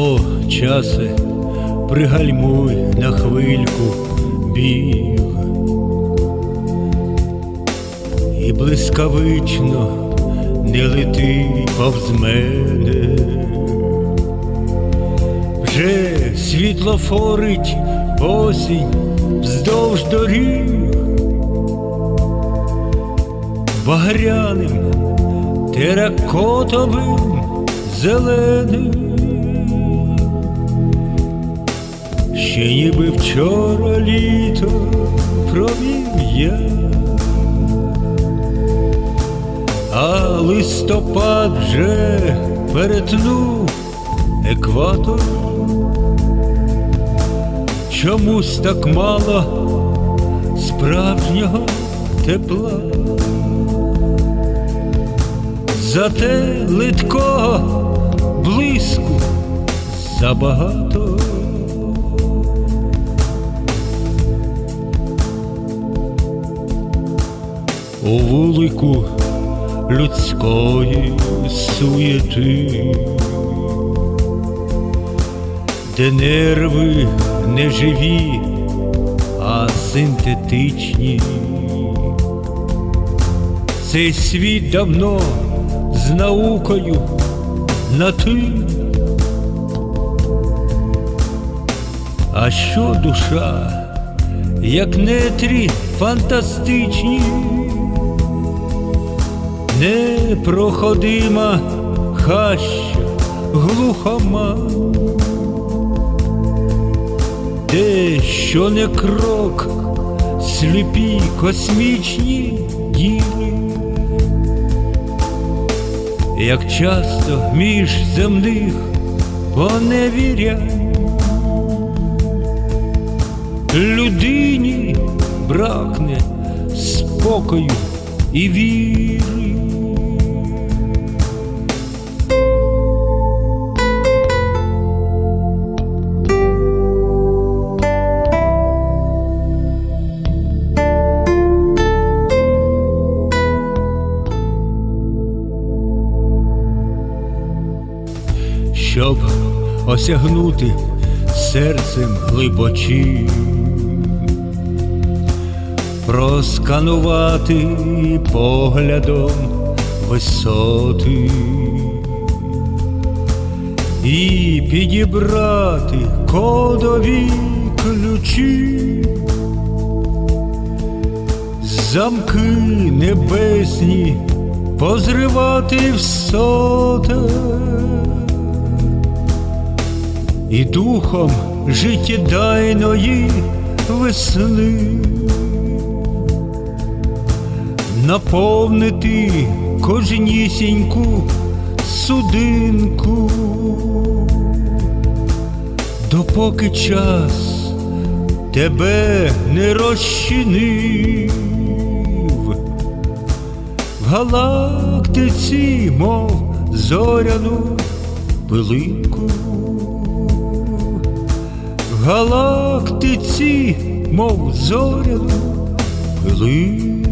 О, часе, пригальмуй на хвильку біг. І блискавично не лети повз мене. Вже світлофорить осінь вздовж доріг. Багряним, теракотовим, зеленим. Ще ніби вчора літо провів я, а листопад вже перетнув екватор. Чомусь так мало справжнього тепла. Зате литкого блиску забагато. У вулику людської суєти, де нерви не живі, а синтетичні. Цей світ давно з наукою на ти. А що душа, як нетрі фантастичні, непроходима хаща глухома, де що не крок, сліпі космічні діли, як часто між земних поневірянь людині бракне спокою і віри. Осягнути серцем глибочі, просканувати поглядом висоти і підібрати кодові ключі, замки небесні позривати в соте і духом життєдайної весни. Наповнити кожнісіньку судинку, допоки час тебе не розчинив. В галактиці, мов зоряну пилинку. Галактиці, мов зоря, пилинку.